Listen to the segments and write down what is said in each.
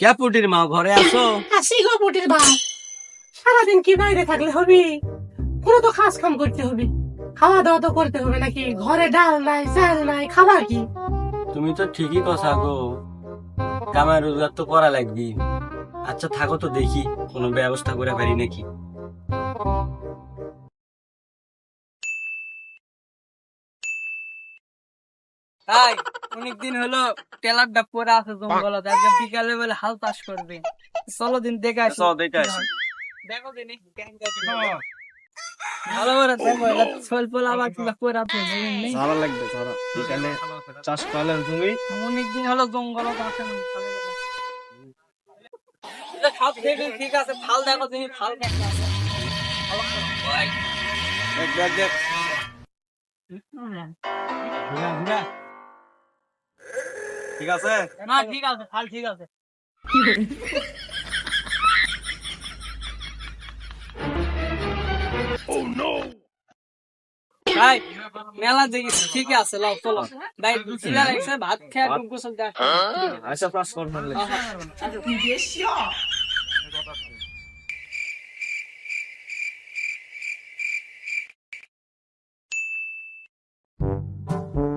কে পুটির মা ঘরে আসো আসি গো বুটির ভাই সারাদিন কি বাইরে থাকলে হবে কোনো তো কাজ কাম করতে হবে খাওয়া দাওয়া তো করতে হবে নাকি ঘরে ডাল নাই চাল নাই খাবার কি তুমি তো ঠিকই কথা গো কামাই রোজগার তো করা লাগবে আচ্ছা থাকো তো দেখি কোনো ব্যবস্থা করে পারি নাকি তাই অনেকদিন হলো টেলার ডাব পরে আছে জঙ্গল আজকে বিকালে বলে হাল চাষ করবে। চলো দিন দেখে আসি। চলো দেখে আসি। দেখো দিন ভালো করে দেখো এটা স্বল্প লাভ আর কিবা করে আছে সারা লাগবে সারা এখানে চাষ করলেন তুমি? অনেকদিন হলো জঙ্গল আছে ভালো সব ঠিক আছে ফাল দেখো তুমি ফাল দেখো ভালো। দেখ দেখ দেখ। ঠিক আছে? না ঠিক আছে ফাল ঠিক আছে। ভাই মেলা দেখি ঠিক আছে লাও চলো। ভাই দুচিলা লাগছে ভাত খেয়ে একদম গোসল দেখ আচ্ছা চাষ কর ফেললে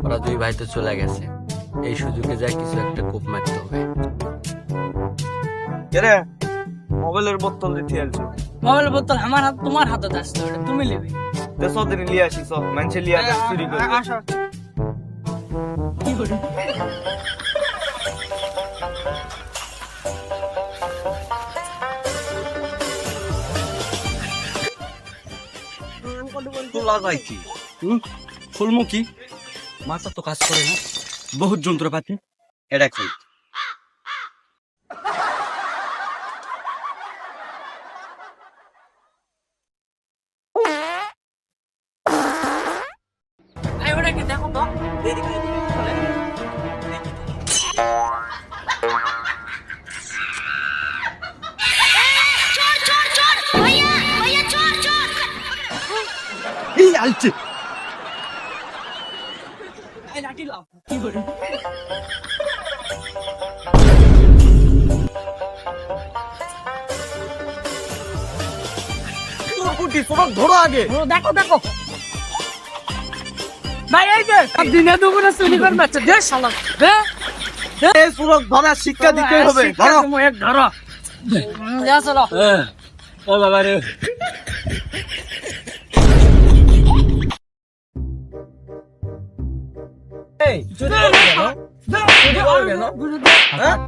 ওরা দুই ভাই তো চলে গেছে। এই সুযোগে যায় কিছু একটা কোপ মারতে হবে। রে? মোবাইলের বোতল দিতে আলছো মোবাইল বোতল আমার হাত তোমার হাতে আসছে ওটা তুমি নেবে। তে সদিন লিয়ে আসি সব মানুষে লিয়ে আসি চুরি করে। আসো। কি করে তোলা যায় হুম? খুলমু কি মাথা তো কাজ করে না। বহুত যন্ত্রপাতি। এটা কি এই ওটা কি দেখো তো এই আলছে এই লাঠি লাও কি করে ধরো আগে। দেখো দেখো। ভাই এই যে দিনে দুপুরে চুরি করে বাচ্চা দে শালা। দে এই সুরক ধরা শিক্ষা দিতে হবে। ধরো। এক ধরো। যা চলো ও বাবা রে।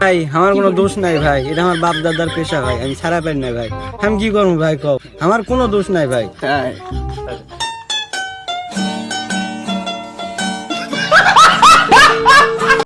ভাই, আমার কোনো দোষ নাই ভাই। এটা আমার বাপ দাদার পেশা ভাই। আমি ছাড়া পেন নাই ভাই। আমি কি করব ভাই কব আমার কোনো দোষ নাই ভাই।